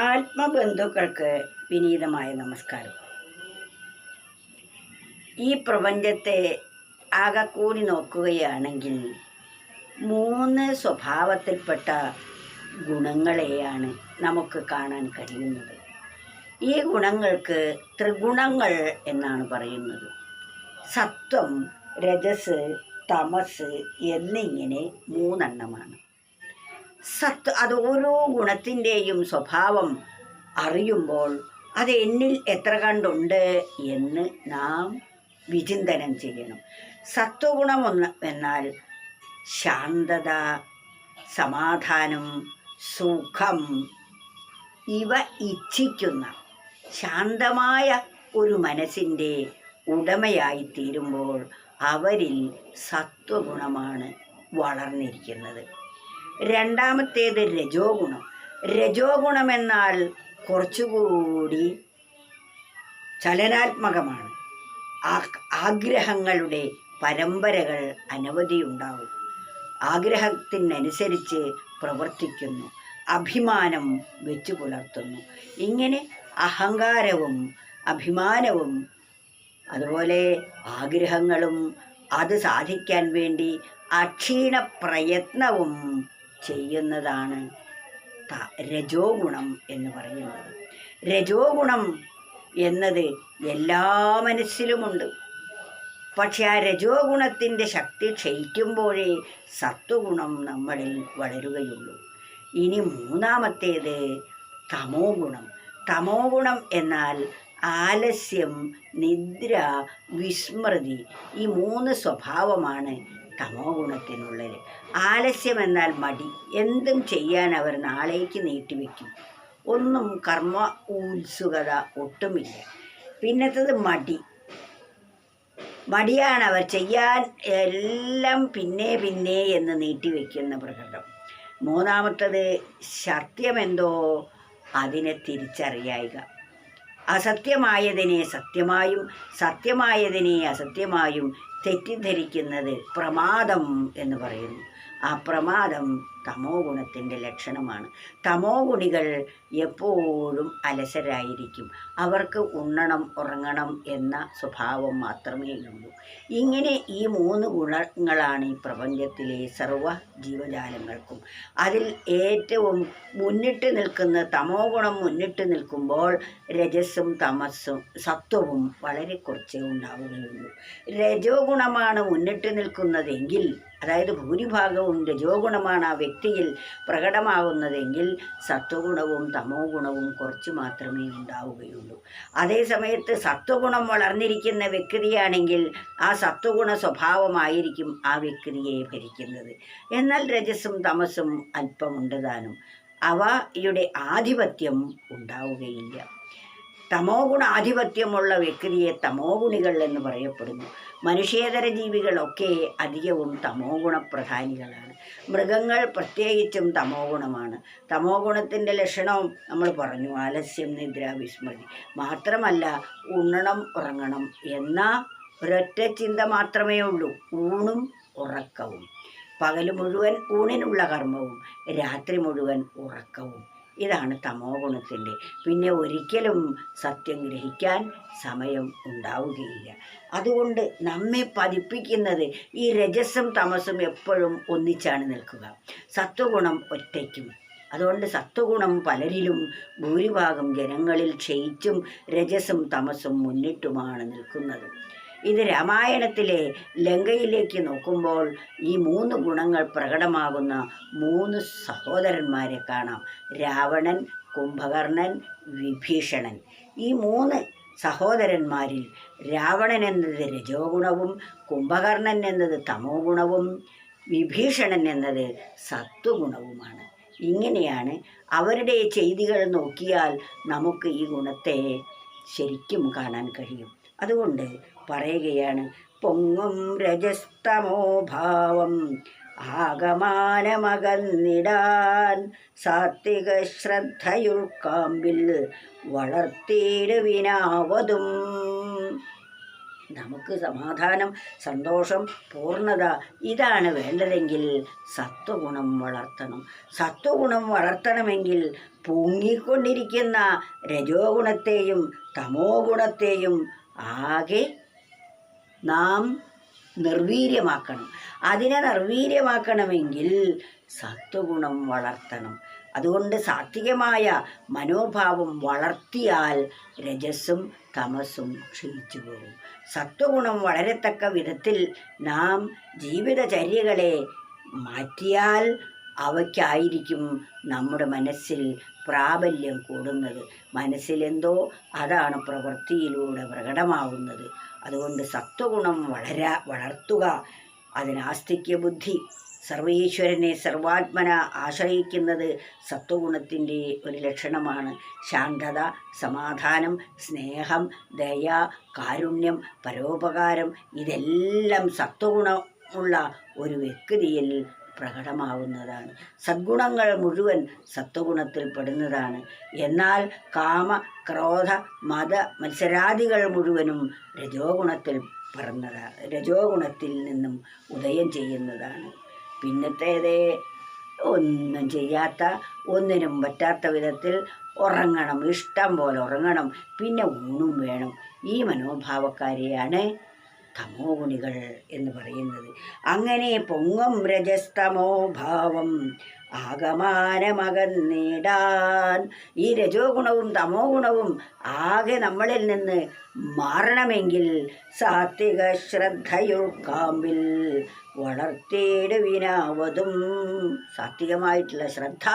ആത്മബന്ധുക്കൾക്ക് വിനീതമായ നമസ്കാരം. ഈ പ്രപഞ്ചത്തെ ആകെക്കൂടി നോക്കുകയാണെങ്കിൽ മൂന്ന് സ്വഭാവത്തിൽപ്പെട്ട ഗുണങ്ങളെയാണ് നമുക്ക് കാണാൻ കഴിയുന്നത്. ഈ ഗുണങ്ങൾക്ക് ത്രിഗുണങ്ങൾ എന്നാണ് പറയുന്നത്. സത്വം രജസ് തമസ് എന്നിങ്ങനെ മൂന്നെണ്ണമാണ്. സത്ത് അത് ഓരോ ഗുണത്തിന്റെയും സ്വഭാവം അറിയുമ്പോൾ അത് എന്നിൽ എത്ര കണ്ടുണ്ട് എന്ന് നാം വിചിന്തനം ചെയ്യണം. സത്വഗുണം ഒന്ന് എന്നാൽ ശാന്തത സമാധാനം സുഖം ഇവ ഇച്ഛിക്കുന്ന ശാന്തമായ ഒരു മനസ്സിന്റെ ഉടമയായി തീരുമ്പോൾ അവരിൽ സത്വഗുണമാണ് വളർന്നിരിക്കുന്നത്. രണ്ടാമത്തേത് രജോ ഗുണം. രജോ ഗുണമെന്നാൽ കുറച്ചുകൂടി ചലനാത്മകമാണ്. ആ- ആഗ്രഹങ്ങളുടെ പരമ്പരകൾ അനവധി ഉണ്ടാവും ആഗ്രഹത്തിനനുസരിച്ച് പ്രവർത്തിക്കുന്നു. അഭിമാനം വെച്ചു പുലർത്തുന്നു. ഇങ്ങനെ അഹങ്കാരവും അഭിമാനവും അതുപോലെ ആഗ്രഹങ്ങളും അത് സാധിക്കാൻ വേണ്ടി അക്ഷീണ പ്രയത്നവും ചെയ്യുന്നതാണ് രജോ ഗുണം എന്ന് പറയുന്നത്. രജോ ഗുണം എന്നത് എല്ലാ മനസ്സിലുമുണ്ട്. പക്ഷെ ആ രജോ ഗുണത്തിന്റെ ശക്തി ക്ഷയിക്കുമ്പോഴേ സത്വഗുണം നമ്മളിൽ വളരുകയുള്ളൂ. ഇനി മൂന്നാമത്തേത് തമോ ഗുണം തമോ ഗുണം എന്നാൽ ആലസ്യം നിദ്ര വിസ്മൃതി ഈ മൂന്ന് സ്വഭാവമാണ് തമോ ഗുണത്തിനുള്ളിൽ ആലസ്യം എന്നാൽ മടി. എന്തും ചെയ്യാൻ അവർ നാളേക്ക് നീട്ടിവെക്കും. ഒന്നും കർമ്മ ഉത്സുകത ഒട്ടുമില്ല. പിന്നത്തത് മടി. മടിയാണ് അവർ ചെയ്യാൻ എല്ലാം പിന്നെ പിന്നെ എന്ന് നീട്ടിവെക്കുന്ന പ്രകൃതം മൂന്നാമത്തത് സത്യമെന്തോ അതിനെ തിരിച്ചറിയായിക അസത്യമായതിനെ സത്യമായും സത്യമായതിനെ അസത്യമായും തെറ്റിദ്ധരിക്കുന്നത് പ്രമാദം എന്ന് പറയുന്നു. ആ പ്രമാദം തമോ ഗുണത്തിന്റെ ലക്ഷണമാണ്. തമോ ഗുണികൾ എപ്പോഴും അലസരായിരിക്കും. അവർക്ക് ഉണ്ണണം ഉറങ്ങണം എന്ന സ്വഭാവം മാത്രമേ ഉള്ളൂ. ഇങ്ങനെ ഈ മൂന്ന് ഗുണങ്ങളാണ് ഈ പ്രപഞ്ചത്തിലെ സർവ ജീവജാലങ്ങൾക്കും. അതിൽ ഏറ്റവും മുന്നിട്ട് നിൽക്കുന്ന തമോ ഗുണം മുന്നിട്ട് നിൽക്കുമ്പോൾ രജസ്സും തമസ്സും സത്വവും വളരെ കുറച്ചേ ഉണ്ടാവുകയുള്ളൂ. രജോ ഗുണമാണ് മുന്നിട്ട് നിൽക്കുന്നതെങ്കിൽ അതായത് ഭൂരിഭാഗവും രജോ ഗുണമാണ് ആ വ്യക്തിയിൽ പ്രകടമാകുന്നതെങ്കിൽ സത്വഗുണവും തമോ ഗുണവും കുറച്ച് മാത്രമേ ഉണ്ടാവുകയുള്ളൂ. അതേസമയത്ത് സത്വഗുണം വളർന്നിരിക്കുന്ന വ്യക്തിയാണെങ്കിൽ ആ സത്വഗുണ സ്വഭാവമായിരിക്കും ആ വ്യക്തിയെ ഭരിക്കുന്നത്. എന്നാൽ രജസും തമസും അല്പമുണ്ട് താനും അവയുടെ ആധിപത്യം ഉണ്ടാവുകയില്ല. തമോ ഗുണാധിപത്യമുള്ള വ്യക്തിയെ തമോ ഗുണികൾ എന്ന് പറയപ്പെടുന്നു. മനുഷ്യേതര ജീവികളൊക്കെ അധികവും തമോ ഗുണപ്രധാനികളാണ്. മൃഗങ്ങൾ പ്രത്യേകിച്ചും തമോ ഗുണമാണ്. തമോ ഗുണത്തിന്റെ ലക്ഷണവും നമ്മൾ പറഞ്ഞു ആലസ്യം നിദ്ര വിസ്മൃതി. മാത്രമല്ല ഉണ്ണണം ഉറങ്ങണം എന്ന ഒരൊറ്റ ചിന്ത മാത്രമേ ഉള്ളൂ ഊണും ഉറക്കവും. പകൽ മുഴുവൻ ഊണിനുള്ള കർമ്മവും രാത്രി മുഴുവൻ ഉറക്കവും. ഇതാണ് തമോ ഗുണത്തിന്റെ. പിന്നെ ഒരിക്കലും സത്യം ഗ്രഹിക്കാൻ സമയം ഉണ്ടാവുകയില്ല. അതുകൊണ്ട് നമ്മെ പതിപ്പിക്കുന്നത് ഈ രജസ്സും തമസും എപ്പോഴും ഒന്നിച്ചാണ് നിൽക്കുക. സത്വഗുണം ഒറ്റയ്ക്കും. അതുകൊണ്ട് സത്വഗുണം പലരിലും ഭൂരിഭാഗം ജനങ്ങളിൽ ക്ഷയിച്ചും രജസും തമസും മുന്നിട്ടുമാണ് നിൽക്കുന്നത്. ഇത് രാമായണത്തിലെ ലങ്കയിലേക്ക് നോക്കുമ്പോൾ ഈ മൂന്ന് ഗുണങ്ങൾ പ്രകടമാകുന്ന മൂന്ന് സഹോദരന്മാരെ കാണാം. രാവണൻ കുംഭകർണൻ വിഭീഷണൻ. ഈ മൂന്ന് സഹോദരന്മാരിൽ രാവണൻ എന്നത് രജോ ഗുണവും കുംഭകർണൻ എന്നത് തമോ ഗുണവും വിഭീഷണൻ എന്നത് സത്വഗുണവുമാണ്. ഇങ്ങനെയാണ് അവരുടെ ചെയ്തികൾ നോക്കിയാൽ നമുക്ക് ഈ ഗുണത്തെ ശരിക്കും കാണാൻ കഴിയും. അതുകൊണ്ട് പറയുകയാണ് പൊങ്ങും രജസ്തമോ ഭാവം ആകമാനമകന്നിടാൻ സാത്വിക ശ്രദ്ധയുൾക്കാമ്പിൽ വളർത്തിയിടുവിനാവതും. നമുക്ക് സമാധാനം സന്തോഷം പൂർണത ഇതാണ് വേണ്ടതെങ്കിൽ സത്വഗുണം വളർത്തണം. സത്വഗുണം വളർത്തണമെങ്കിൽ പൊങ്ങിക്കൊണ്ടിരിക്കുന്ന രജോ ഗുണത്തെയും തമോ ഗുണത്തെയും ആകെ നാം നിർവീര്യമാക്കണം. അതിനെ നിർവീര്യമാക്കണമെങ്കിൽ സത്വഗുണം വളർത്തണം. അതുകൊണ്ട് സാത്വികമായ മനോഭാവം വളർത്തിയാൽ രജസ്സും തമസും ക്ഷയിച്ചു പോകും സത്വഗുണം വളരത്തക്ക വിധത്തിൽ നാം ജീവിതചര്യകളെ മാറ്റിയാൽ അവയ്ക്കായിരിക്കും നമ്മുടെ മനസ്സിൽ പ്രാബല്യം കൂടുന്നത്. മനസ്സിലെന്തോ അതാണ് പ്രവൃത്തിയിലൂടെ പ്രകടമാവുന്നത്. അതുകൊണ്ട് സത്വഗുണം വളര വളർത്തുക. അതിനാസ്തിക്യ ബുദ്ധി. സർവീശ്വരനെ സർവാത്മന ആശ്രയിക്കുന്നത് സത്വഗുണത്തിന്റെ ഒരു ലക്ഷണമാണ്. ശാന്തത സമാധാനം സ്നേഹം ദയ കാരുണ്യം പരോപകാരം. ഇതെല്ലാം സത്വഗുണമുള്ള ഒരു വ്യക്തിയിൽ പ്രകടമാവുന്നതാണ്. സദ്ഗുണങ്ങൾ മുഴുവൻ സത്വഗുണത്തിൽ പെടുന്നതാണ്. എന്നാൽ കാമ ക്രോധ മത മത്സരാദികൾ മുഴുവനും രജോഗുണത്തിൽ ഗുണത്തിൽ രജോഗുണത്തിൽ രജോ ഗുണത്തിൽ നിന്നും ഉദയം ചെയ്യുന്നതാണ്. പിന്നത്തേതേ ഒന്നും ചെയ്യാത്ത ഒന്നിനും പറ്റാത്ത വിധത്തിൽ ഉറങ്ങണം ഇഷ്ടം പോലെ ഉറങ്ങണം പിന്നെ ഊണും വേണം. ഈ മനോഭാവക്കാരെയാണ് തമോ ഗുണികൾ എന്ന് പറയുന്നത്. അങ്ങനെ പൊങ്ങും രജസ്തമോ ഭാവം ആകമാനമകന്നിടാൻ ഈ രജോ ഗുണവും തമോ ഗുണവും ആകെ നമ്മളിൽ നിന്ന് മാറണമെങ്കിൽ സാത്വിക ശ്രദ്ധയുൾക്കാമ്പിൽ വളർത്തിയിടുവിനാവതും സാത്വികമായിട്ടുള്ള ശ്രദ്ധ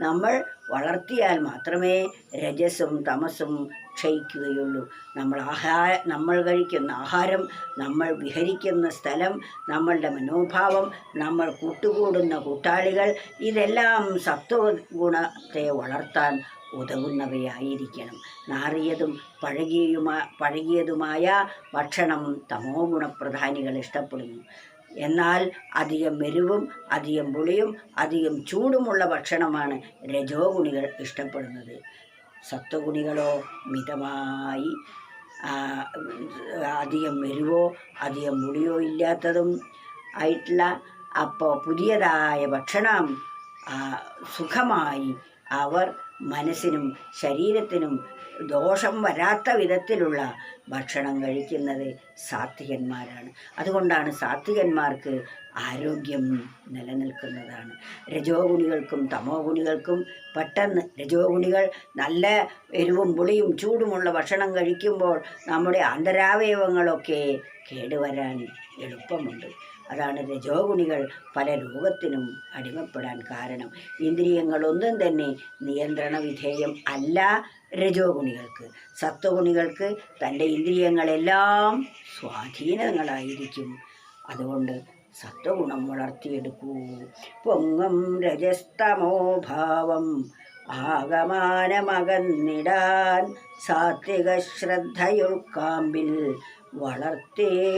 നമ്മൾ വളർത്തിയാൽ മാത്രമേ രജസും തമസും ക്ഷയിക്കുകയുള്ളൂ. നമ്മൾ ആഹാര നമ്മൾ കഴിക്കുന്ന ആഹാരം നമ്മൾ വിഹരിക്കുന്ന സ്ഥലം നമ്മളുടെ മനോഭാവം നമ്മൾ കൂട്ടുകൂടുന്ന കൂട്ടാളികൾ ഇതെല്ലാം സത്വഗുണത്തെ വളർത്താൻ ഉതകുന്നവയായിരിക്കണം. നാറിയതും പഴകിയുമാ പഴകിയതുമായ ഭക്ഷണം തമോ ഗുണപ്രധാനികൾ ഇഷ്ടപ്പെടുന്നു. എന്നാൽ അധികം മെരുവും അധികം പുളിയും അധികം ചൂടുമുള്ള ഭക്ഷണമാണ് രജോ ഗുണികൾ ഇഷ്ടപ്പെടുന്നത്. സത്വഗുണികളോ മിതമായി അധികം മെരുവോ അധികം പുളിയോ ഇല്ലാത്തതും ആയിട്ടുള്ള അപ്പോൾ പുതിയതായ ഭക്ഷണം സുഖമായി അവർ മനസ്സിനും ശരീരത്തിനും ദോഷം വരാത്ത വിധത്തിലുള്ള ഭക്ഷണം കഴിക്കുന്നത് സാത്വികന്മാരാണ്. അതുകൊണ്ടാണ് സാത്വികന്മാർക്ക് ആരോഗ്യം നിലനിൽക്കുന്നതാണ്. രജോ ഗുണികൾക്കും തമോ ഗുണികൾക്കും പെട്ടെന്ന് രജോ ഗുണികൾ നല്ല എരിവും പുളിയും ചൂടുമുള്ള ഭക്ഷണം കഴിക്കുമ്പോൾ നമ്മുടെ ആന്തരാവയവങ്ങളൊക്കെ കേടുവരാൻ എളുപ്പമുണ്ട്. അതാണ് രജോഗുണികൾ പല രോഗത്തിനും അടിമപ്പെടാൻ കാരണം. ഇന്ദ്രിയങ്ങളൊന്നും തന്നെ നിയന്ത്രണ വിധേയം അല്ല രജോഗുണികൾക്ക്. സത്വഗുണികൾക്ക് തന്റെ ഇന്ദ്രിയങ്ങളെല്ലാം സ്വാധീനങ്ങളായിരിക്കും. അതുകൊണ്ട് സത്വഗുണം വളർത്തിയെടുക്കൂ. പൊങ്ങം രജസ്തമോ ഭാവം ആകമാനമകന്നിടാൻ സാത്വിക ശ്രദ്ധയുൾക്കാമ്പിൽ വളർത്തേടുവിനാവതും.